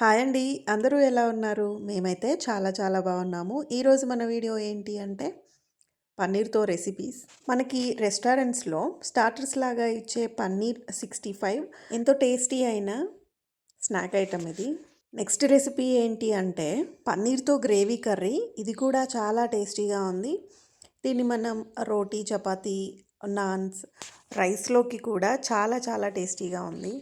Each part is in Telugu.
హాయ్ అండి. అందరూ ఎలా ఉన్నారు? మేమైతే చాలా చాలా బాగున్నాము. ఈరోజు మన వీడియో ఏంటి అంటే పన్నీర్తో రెసిపీస్. మనకి రెస్టారెంట్స్లో స్టార్టర్స్ లాగా ఇచ్చే పన్నీర్ సిక్స్టీ ఫైవ్ ఎంతో టేస్టీ అయిన స్నాక్ ఐటమ్ ఇది. నెక్స్ట్ రెసిపీ ఏంటి అంటే పన్నీర్తో గ్రేవీ కర్రీ. ఇది కూడా చాలా టేస్టీగా ఉంది. దీన్ని మనం రోటీ చపాతీ నాన్స్ రైస్లోకి కూడా చాలా చాలా టేస్టీగా ఉంది.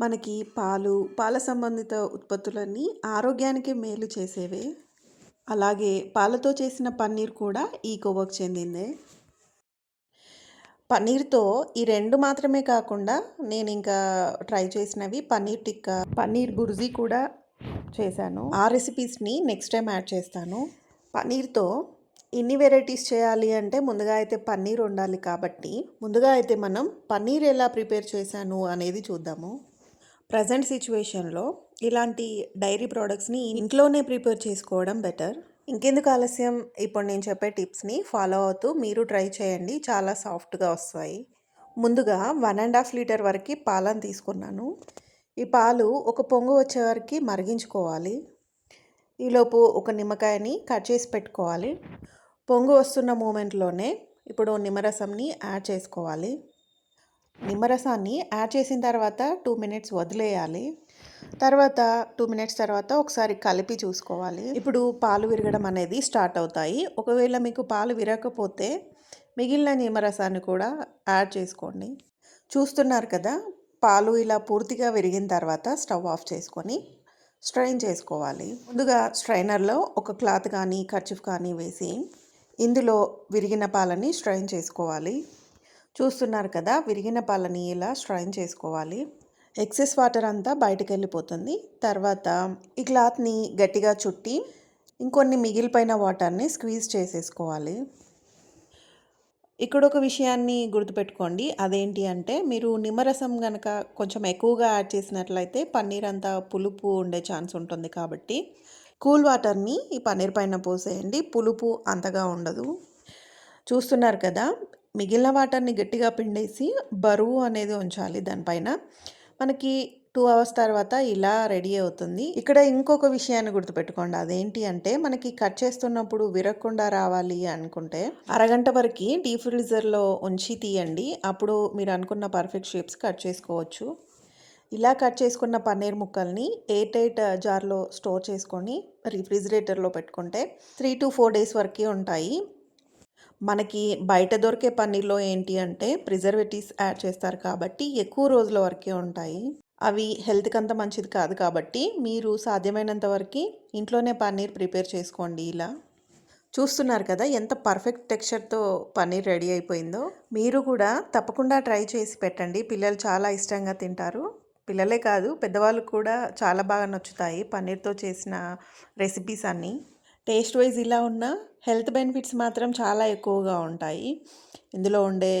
మనకి పాలు పాల సంబంధిత ఉత్పత్తులన్నీ ఆరోగ్యానికి మేలు చేసేవే. అలాగే పాలతో చేసిన పన్నీర్ కూడా ఈ కోవకు చెందిందే. పన్నీర్తో ఈ రెండు మాత్రమే కాకుండా నేను ఇంకా ట్రై చేసినవి పన్నీర్ టిక్కా పన్నీర్ బుర్జీ కూడా చేశాను. ఆ రెసిపీస్ని నెక్స్ట్ టైం యాడ్ చేస్తాను. పన్నీర్తో ఎన్ని వెరైటీస్ చేయాలి అంటే ముందుగా అయితే పన్నీర్ ఉండాలి కాబట్టి ముందుగా అయితే మనం పన్నీర్ ఎలా ప్రిపేర్ చేశాను అనేది చూద్దాము. ప్రజెంట్ సిచ్యువేషన్లో ఇలాంటి డైరీ ప్రోడక్ట్స్ని ఇంట్లోనే ప్రిపేర్ చేసుకోవడం బెటర్. ఇంకెందుకు ఆలస్యం? ఇప్పుడు నేను చెప్పే టిప్స్ని ఫాలో అవుతూ మీరు ట్రై చేయండి. చాలా సాఫ్ట్గా వస్తాయి. ముందుగా వన్ అండ్ హాఫ్ లీటర్ వరకు పాలను తీసుకున్నాను. ఈ పాలు ఒక పొంగు వచ్చే వరకు మరిగించుకోవాలి. ఈలోపు ఒక నిమ్మకాయని కట్ చేసి పెట్టుకోవాలి. పొంగు వస్తున్న మూమెంట్లోనే ఇప్పుడు నిమ్మరసంని యాడ్ చేసుకోవాలి. నిమ్మరసాన్ని యాడ్ చేసిన తర్వాత టూ మినిట్స్ వదిలేయాలి. తర్వాత టూ మినిట్స్ తర్వాత ఒకసారి కలిపి చూసుకోవాలి. ఇప్పుడు పాలు విరగడం అనేది స్టార్ట్ అవుతాయి. ఒకవేళ మీకు పాలు విరగకపోతే మిగిలిన నిమ్మరసాన్ని కూడా యాడ్ చేసుకోండి. చూస్తున్నారు కదా పాలు ఇలా పూర్తిగా విరిగిన తర్వాత స్టవ్ ఆఫ్ చేసుకొని స్ట్రైన్ చేసుకోవాలి. ముందుగా స్ట్రైనర్లో ఒక క్లాత్ కానీ కర్చిఫ్ కానీ వేసి ఇందులో విరిగిన పాలని స్ట్రైన్ చేసుకోవాలి. చూస్తున్నారు కదా విరిగిన పాలని ఇలా స్ట్రైన్ చేసుకోవాలి? ఎక్సెస్ వాటర్ అంతా బయటకు వెళ్ళిపోతుంది తర్వాత ఈ క్లాత్ని గట్టిగా చుట్టి ఇంకొన్ని మిగిలిపోయిన వాటర్ని స్క్వీజ్ చేసేసుకోవాలి. ఇక్కడ ఒక విషయాన్ని గుర్తుపెట్టుకోండి. అదేంటి అంటే మీరు నిమ్మరసం కనుక కొంచెం ఎక్కువగా యాడ్ చేసినట్లయితే పన్నీర్ అంతా పులుపు ఉండే ఛాన్స్ ఉంటుంది కాబట్టి కూల్ వాటర్ని ఈ పన్నీర్ పైన పోసేయండి. పులుపు అంతగా ఉండదు. చూస్తున్నారు కదా మిగిలిన వాటర్ని గట్టిగా పిండేసి బరువు అనేది ఉంచాలి దానిపైన. మనకి టూ అవర్స్ తర్వాత ఇలా రెడీ అవుతుంది. ఇక్కడ ఇంకొక విషయాన్ని గుర్తుపెట్టుకోండి. అదేంటి అంటే మనకి కట్ చేస్తున్నప్పుడు విరగకుండా రావాలి అనుకుంటే అరగంట వరకు డీప్ ఫ్రీజర్లో ఉంచి తీయండి. అప్పుడు మీరు అనుకున్న పర్ఫెక్ట్ షేప్స్ కట్ చేసుకోవచ్చు. ఇలా కట్ చేసుకున్న పన్నీర్ ముక్కల్ని ఎయిట్ ఎయిట్ జార్లో స్టోర్ చేసుకొని రిఫ్రిజిరేటర్లో పెట్టుకుంటే త్రీ టు ఫోర్ డేస్ వరకే ఉంటాయి. మనకి బయట దొరికే పన్నీర్లో ఏంటి అంటే ప్రిజర్వేటివ్స్ యాడ్ చేస్తారు కాబట్టి ఎక్కువ రోజుల వరకే ఉంటాయి. అవి హెల్త్కి అంత మంచిది కాదు కాబట్టి మీరు సాధ్యమైనంత వరకు ఇంట్లోనే పన్నీర్ ప్రిపేర్ చేసుకోండి ఇలా. చూస్తున్నారు కదా ఎంత పర్ఫెక్ట్ టెక్స్చర్తో పన్నీర్ రెడీ అయిపోయిందో. మీరు కూడా తప్పకుండా ట్రై చేసి పెట్టండి. పిల్లలు చాలా ఇష్టంగా తింటారు. పిల్లలే కాదు పెద్దవాళ్ళు కూడా చాలా బాగా నచ్చుతాయి పన్నీర్తో చేసిన రెసిపీస్ అన్నీ. టేస్ట్ వైజ్ ఇలా ఉన్న హెల్త్ బెనిఫిట్స్ మాత్రం చాలా ఎక్కువగా ఉంటాయి. ఇందులో ఉండే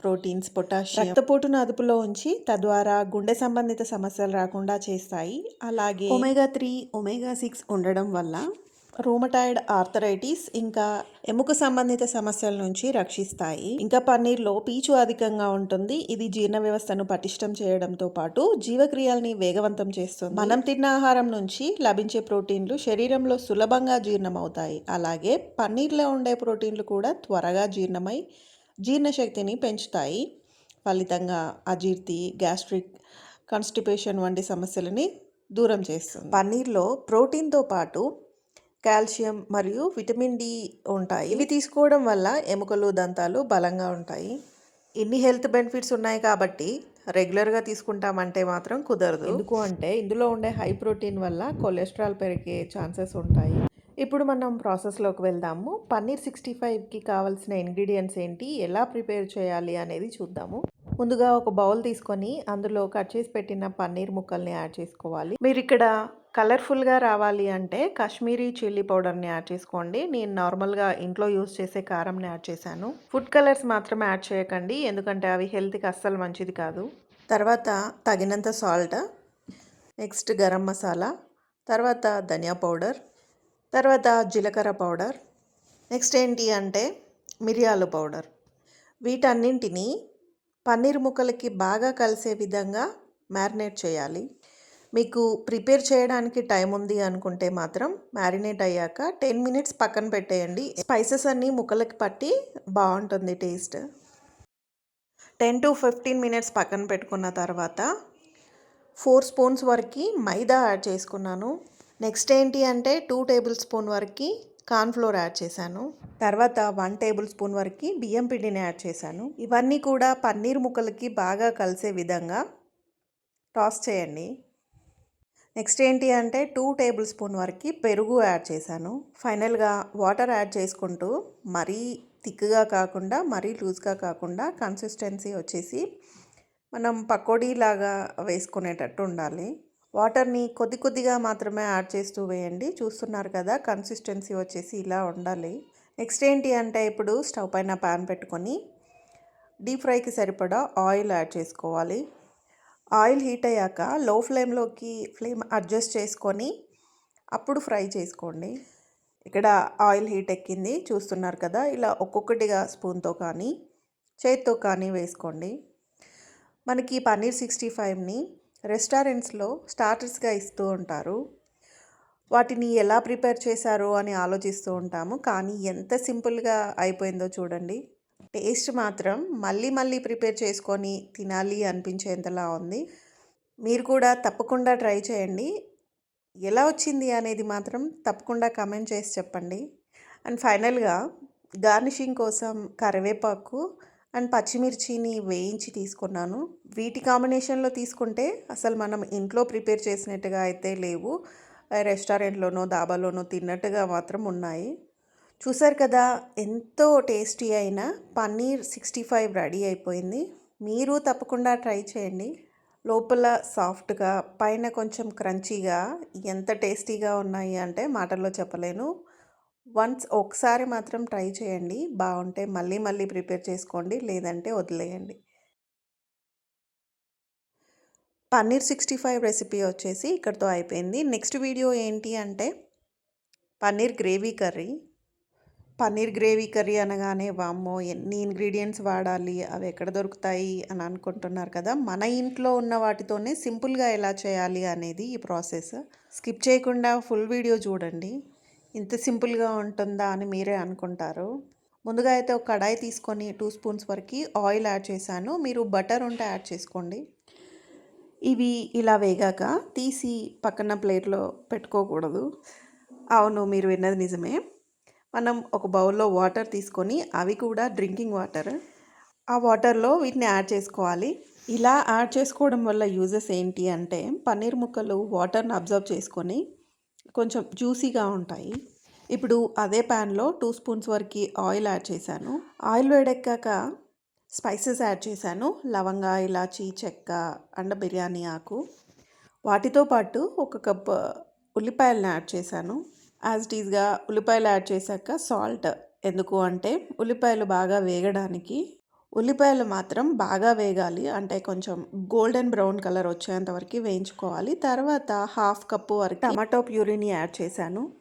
ప్రోటీన్స్ పొటాషియం రక్తపోటును అదుపులో ఉంచి తద్వారా గుండె సంబంధిత సమస్యలు రాకుండా చేస్తాయి. అలాగే ఒమేగా త్రీ ఒమేగా సిక్స్ ఉండడం వల్ల రూమటాయిడ్ ఆర్థరైటిస్ ఇంకా ఎముక సంబంధిత సమస్యల నుంచి రక్షిస్తాయి. ఇంకా పన్నీర్లో పీచు అధికంగా ఉంటుంది. ఇది జీర్ణ వ్యవస్థను పటిష్టం చేయడంతో పాటు జీవక్రియల్ని వేగవంతం చేస్తుంది. మనం తిన్న ఆహారం నుంచి లభించే ప్రోటీన్లు శరీరంలో సులభంగా జీర్ణమవుతాయి. అలాగే పన్నీర్లో ఉండే ప్రోటీన్లు కూడా త్వరగా జీర్ణమై జీర్ణశక్తిని పెంచుతాయి. ఫలితంగా అజీర్తి గ్యాస్ట్రిక్ కాన్స్టిపేషన్ వంటి సమస్యలని దూరం చేస్తుంది. పన్నీర్లో ప్రోటీన్తో పాటు కాల్షియం మరియు విటమిన్ డి ఉంటాయి. ఇవి తీసుకోవడం వల్ల ఎముకలు దంతాలు బలంగా ఉంటాయి. ఇన్ని హెల్త్ బెనిఫిట్స్ ఉన్నాయి కాబట్టి రెగ్యులర్గా తీసుకుంటామంటే మాత్రం కుదరదు. ఎందుకు అంటే ఇందులో ఉండే హై ప్రోటీన్ వల్ల కొలెస్ట్రాల్ పెరిగే ఛాన్సెస్ ఉంటాయి. ఇప్పుడు మనం ప్రాసెస్లోకి వెళ్దాము. పన్నీర్ సిక్స్టీ ఫైవ్కి కావాల్సిన ఇంగ్రీడియంట్స్ ఏంటి? ఎలా ప్రిపేర్ చేయాలి అనేది చూద్దాము. ముందుగా ఒక బౌల్ తీసుకొని అందులో కట్ చేసి పెట్టిన పన్నీర్ ముక్కల్ని యాడ్ చేసుకోవాలి. మీరు ఇక్కడ కలర్ఫుల్గా రావాలి అంటే కాశ్మీరీ చిల్లీ పౌడర్ని యాడ్ చేసుకోండి. నేను నార్మల్గా ఇంట్లో యూస్ చేసే కారంని యాడ్ చేశాను. ఫుడ్ కలర్స్ మాత్రం యాడ్ చేయకండి. ఎందుకంటే అవి హెల్త్కి అస్సలు మంచిది కాదు. తర్వాత తగినంత సాల్ట్ నెక్స్ట్ గరం మసాలా తర్వాత ధనియా పౌడర్ తర్వాత జీలకర్ర పౌడర్ నెక్స్ట్ ఏంటి అంటే మిరియాలు పౌడర్. వీటన్నింటినీ పన్నీర్ ముక్కలకి బాగా కలిసే విధంగా మ్యారినేట్ చేయాలి. మీకు ప్రిపేర్ చేయడానికి టైం ఉంది అనుకుంటే మాత్రం మ్యారినేట్ అయ్యాక టెన్ మినిట్స్ పక్కన పెట్టేయండి. స్పైసెస్ అన్నీ ముక్కలకి పట్టి బాగుంటుంది taste. Ten to fifteen minutes పక్కన పెట్టుకున్న తర్వాత ఫోర్ స్పూన్స్ వరకు మైదా యాడ్ చేసుకున్నాను. నెక్స్ట్ ఏంటి అంటే టూ టేబుల్ స్పూన్ వరకు కార్న్ఫ్లోర్ యాడ్ చేశాను. తర్వాత వన్ టేబుల్ స్పూన్ వరకు బియ్యం పిండిని యాడ్ చేశాను. ఇవన్నీ కూడా పన్నీర్ ముక్కలకి బాగా కలిసే విధంగా టాస్ చేయండి. నెక్స్ట్ ఏంటి అంటే టూ టేబుల్ స్పూన్ వరకు పెరుగు యాడ్ చేశాను. ఫైనల్గా వాటర్ యాడ్ చేసుకుంటూ మరీ థిక్గా కాకుండా మరీ లూజ్గా కాకుండా కన్సిస్టెన్సీ వచ్చేసి మనం పకోడీ లాగా వేసుకునేటట్టు ఉండాలి. వాటర్ని కొద్ది కొద్దిగా మాత్రమే యాడ్ చేస్తూ వేయండి. చూస్తున్నారు కదా కన్సిస్టెన్సీ వచ్చేసి ఇలా ఉండాలి. నెక్స్ట్ ఏంటి అంటే ఇప్పుడు స్టవ్ పైన ప్యాన్ పెట్టుకొని డీప్ ఫ్రైకి సరిపడా ఆయిల్ యాడ్ చేసుకోవాలి. ఆయిల్ హీట్ అయ్యాక లో ఫ్లేమ్లోకి ఫ్లేమ్ అడ్జస్ట్ చేసుకొని అప్పుడు ఫ్రై చేసుకోండి. ఇక్కడ ఆయిల్ హీట్ ఎక్కింది చూస్తున్నారు కదా? ఇలా ఒక్కొక్కటిగా స్పూన్తో కానీ చేత్తో కానీ వేసుకోండి. మనకి పన్నీర్ సిక్స్టీ ఫైవ్ని రెస్టారెంట్స్లో స్టార్టర్స్గా ఇస్తూ ఉంటారు. వాటిని ఎలా ప్రిపేర్ చేశారు అని ఆలోచిస్తూ ఉంటాము. కానీ ఎంత సింపుల్గా అయిపోయిందో చూడండి. టేస్ట్ మాత్రం మళ్ళీ మళ్ళీ ప్రిపేర్ చేసుకొని తినాలి అనిపించేంతలా ఉంది. మీరు కూడా తప్పకుండా ట్రై చేయండి. ఎలా వచ్చింది అనేది మాత్రం తప్పకుండా కమెంట్ చేసి చెప్పండి. అండ్ ఫైనల్గా గార్నిషింగ్ కోసం కరివేపాకు అండ్ పచ్చిమిర్చిని వేయించి తీసుకున్నాను. వీటి కాంబినేషన్లో తీసుకుంటే అసలు మనం ఇంట్లో ప్రిపేర్ చేసినట్టుగా అయితే లేవు. రెస్టారెంట్లోనో దాబాలోనో తిన్నట్టుగా మాత్రం ఉన్నాయి. చూసారు కదా ఎంతో టేస్టీ అయిన పన్నీర్ సిక్స్టీ ఫైవ్ రెడీ అయిపోయింది. మీరు తప్పకుండా ట్రై చేయండి. లోపల సాఫ్ట్గా పైన కొంచెం క్రంచీగా ఎంత టేస్టీగా ఉన్నాయి అంటే మాటల్లో చెప్పలేను. వన్స్ ఒకసారి మాత్రం ట్రై చేయండి. బాగుంటే మళ్ళీ మళ్ళీ ప్రిపేర్ చేసుకోండి లేదంటే వదిలేయండి. పన్నీర్ సిక్స్టీ ఫైవ్ రెసిపీ వచ్చేసి ఇక్కడితో అయిపోయింది. నెక్స్ట్ వీడియో ఏంటి అంటే paneer gravy curry. Paneer gravy curry అనగానే వామ్మో ఎన్ని ఇంగ్రీడియంట్స్ వాడాలి? అవి ఎక్కడ దొరుకుతాయి? అని అనుకుంటున్నారు కదా. మన ఇంట్లో ఉన్న వాటితోనే సింపుల్గా ఎలా చేయాలి అనేది ఈ ప్రాసెస్. స్కిప్ చేయకుండా ఫుల్ వీడియో చూడండి. ఇంత సింపుల్గా ఉంటుందా అని మీరే అనుకుంటారు. ముందుగా అయితే ఒక కడాయి తీసుకొని టూ స్పూన్స్ వరకు ఆయిల్ యాడ్ చేశాను. మీరు బటర్ ఉంటే యాడ్ చేసుకోండి. ఇవి ఇలా వేగాక తీసి పక్కన ప్లేట్లో పెట్టుకోకూడదు. అవును మీరు విన్నది నిజమే. మనం ఒక బౌల్లో వాటర్ తీసుకొని అవి కూడా డ్రింకింగ్ వాటర్. ఆ వాటర్లో వీటిని యాడ్ చేసుకోవాలి. ఇలా యాడ్ చేసుకోవడం వల్ల యూజెస్ ఏంటి అంటే పన్నీర్ ముక్కలు వాటర్ని అబ్జర్వ్ చేసుకొని కొంచెం జ్యూసీగా ఉంటాయి. ఇప్పుడు అదే ప్యాన్లో టూ స్పూన్స్ వరకు ఆయిల్ యాడ్ చేశాను. ఆయిల్ వేడెక్కాక స్పైసెస్ యాడ్ చేశాను. లవంగ ఇలాచీ చెక్క అండ్ బిర్యానీ ఆకు. వాటితో పాటు ఒక కప్ ఉల్లిపాయలను యాడ్ చేశాను. యాజ్ ఇట్ ఈజ్గా ఉల్లిపాయలు యాడ్ చేశాక సాల్ట్ ఎందుకు అంటే ఉల్లిపాయలు బాగా వేగడానికి ఉల్లిపాయలు మాత్రం బాగా వేగాలి. అంటే కొంచెం గోల్డెన్ బ్రౌన్ కలర్ వచ్చేంత వరకు వేయించుకోవాలి. తర్వాత హాఫ్ కప్పు వరకు టమాటో ప్యూరీని యాడ్ చేశాను.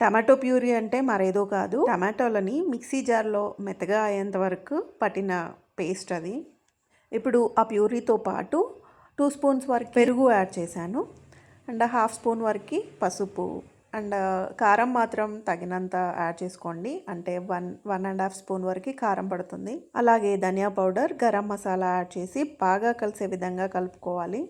టమాటో ప్యూరీ అంటే మరేదో కాదు టమాటోలని మిక్సీ జార్లో మెత్తగా అయ్యేంత వరకు పట్టిన పేస్ట్ అది. ఇప్పుడు ఆ ప్యూరీతో పాటు టూ స్పూన్స్ వరకు పెరుగు యాడ్ చేశాను. అండ్ హాఫ్ స్పూన్ వరకు పసుపు. అండ్ కారం మాత్రం తగినంత యాడ్ చేసుకోండి. అంటే one one and half spoon వరకు కారం పడుతుంది. అలాగే ధనియా పౌడర్ గరం మసాలా యాడ్ చేసి బాగా కలిసే విధంగా కలుపుకోవాలి.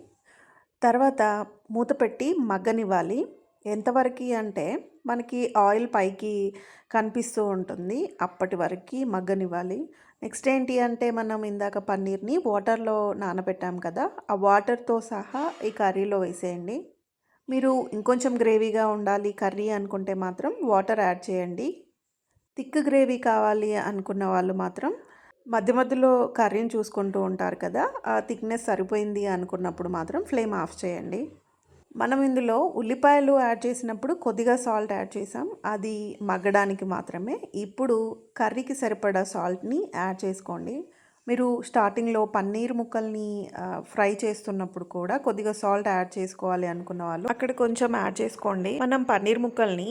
తర్వాత మూత పెట్టి మగ్గనివ్వాలి. ఎంతవరకు అంటే మనకి ఆయిల్ పైకి కనిపిస్తూ ఉంటుంది. అప్పటి వరకు మగ్గనివ్వాలి. నెక్స్ట్ ఏంటి అంటే మనం ఇందాక పన్నీర్ని వాటర్లో నానబెట్టాం కదా ఆ వాటర్తో సహా ఈ కర్రీలో వేసేయండి. మీరు ఇంకొంచెం గ్రేవీగా ఉండాలి కర్రీ అనుకుంటే మాత్రం వాటర్ యాడ్ చేయండి. థిక్ గ్రేవీ కావాలి అనుకున్న వాళ్ళు మాత్రం మధ్య మధ్యలో కర్రీని చూసుకుంటూ ఉంటారు కదా ఆ థిక్నెస్ సరిపోయింది అనుకున్నప్పుడు మాత్రం ఫ్లేమ్ ఆఫ్ చేయండి. మనం ఇందులో ఉల్లిపాయలు యాడ్ చేసినప్పుడు కొద్దిగా సాల్ట్ యాడ్ చేసాం అది మగ్గడానికి మాత్రమే. ఇప్పుడు కర్రీకి సరిపడా సాల్ట్ని యాడ్ చేసుకోండి. మీరు స్టార్టింగ్లో పన్నీర్ ముక్కల్ని ఫ్రై చేస్తున్నప్పుడు కూడా కొద్దిగా సాల్ట్ యాడ్ చేసుకోవాలి అనుకున్న వాళ్ళు అక్కడ కొంచెం యాడ్ చేసుకోండి. మనం పన్నీర్ ముక్కల్ని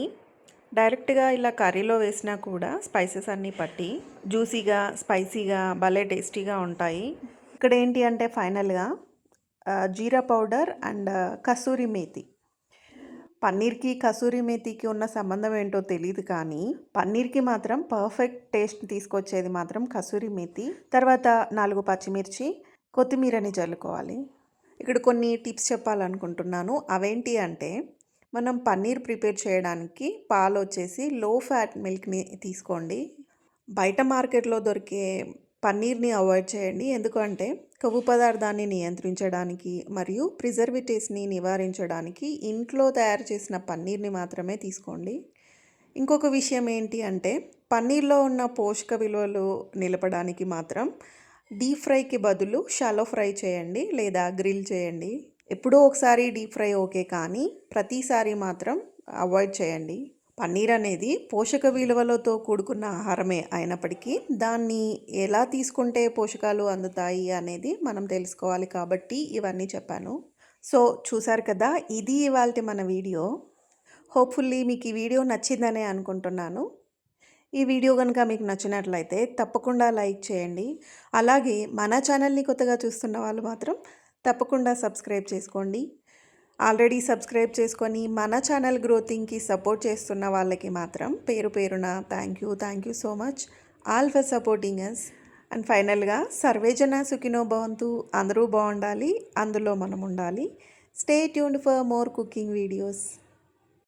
డైరెక్ట్గా ఇలా కర్రీలో వేసినా కూడా స్పైసెస్ అన్నీ పట్టి జ్యూసీగా స్పైసీగా భలే టేస్టీగా ఉంటాయి. ఇక్కడ ఏంటి అంటే ఫైనల్గా జీరా పౌడర్ అండ్ కసూరి మేతి. పన్నీర్కి కసూరి మేతికి ఉన్న సంబంధం ఏంటో తెలియదు కానీ పన్నీర్కి మాత్రం పర్ఫెక్ట్ టేస్ట్ తీసుకొచ్చేది మాత్రం కసూరి మేతి. తర్వాత నాలుగు పచ్చిమిర్చి కొత్తిమీరని చల్లుకోవాలి ఇక్కడ కొన్ని టిప్స్ చెప్పాలనుకుంటున్నాను. అవేంటి అంటే మనం పన్నీర్ ప్రిపేర్ చేయడానికి పాలు వచ్చేసి లో ఫ్యాట్ మిల్క్ని తీసుకోండి. బయట మార్కెట్లో దొరికే పన్నీర్ని అవాయిడ్ చేయండి. ఎందుకంటే కొవ్వు పదార్థాన్ని నియంత్రించడానికి మరియు ప్రిజర్వేటివ్స్ని నివారించడానికి ఇంట్లో తయారు చేసిన పన్నీర్ని మాత్రమే తీసుకోండి. ఇంకొక విషయం ఏంటి అంటే పన్నీర్లో ఉన్న పోషక విలువలు నిలపడానికి మాత్రం డీప్ ఫ్రైకి బదులు షాలో ఫ్రై చేయండి లేదా గ్రిల్ చేయండి. ఎప్పుడో ఒకసారి డీప్ ఫ్రై ఓకే కానీ ప్రతిసారి మాత్రం అవాయిడ్ చేయండి. పన్నీర్ అనేది పోషక విలువలతో కూడుకున్న ఆహారమే అయినప్పటికీ దాన్ని ఎలా తీసుకుంటే పోషకాలు అందుతాయి అనేది మనం తెలుసుకోవాలి కాబట్టి ఇవన్నీ చెప్పాను. సో చూసారు కదా ఇది ఇవాళ మన వీడియో. హోప్ఫుల్లీ మీకు ఈ వీడియో నచ్చిందనే అనుకుంటున్నాను. ఈ వీడియో కనుక మీకు నచ్చినట్లయితే తప్పకుండా లైక్ చేయండి. అలాగే మన ఛానల్ని కొత్తగా చూస్తున్న వాళ్ళు మాత్రం తప్పకుండా సబ్స్క్రైబ్ చేసుకోండి. ఆల్రెడీ సబ్స్క్రైబ్ చేసుకొని మన ఛానల్ గ్రోతింగ్కి సపోర్ట్ చేస్తున్న వాళ్ళకి మాత్రం పేరు పేరున thank you thank you so much all for supporting us and ఫైనల్గా సర్వేజన సుఖినో భవంతు. అందరూ బాగుండాలి అందులో మనం ఉండాలి. Stay tuned for more cooking videos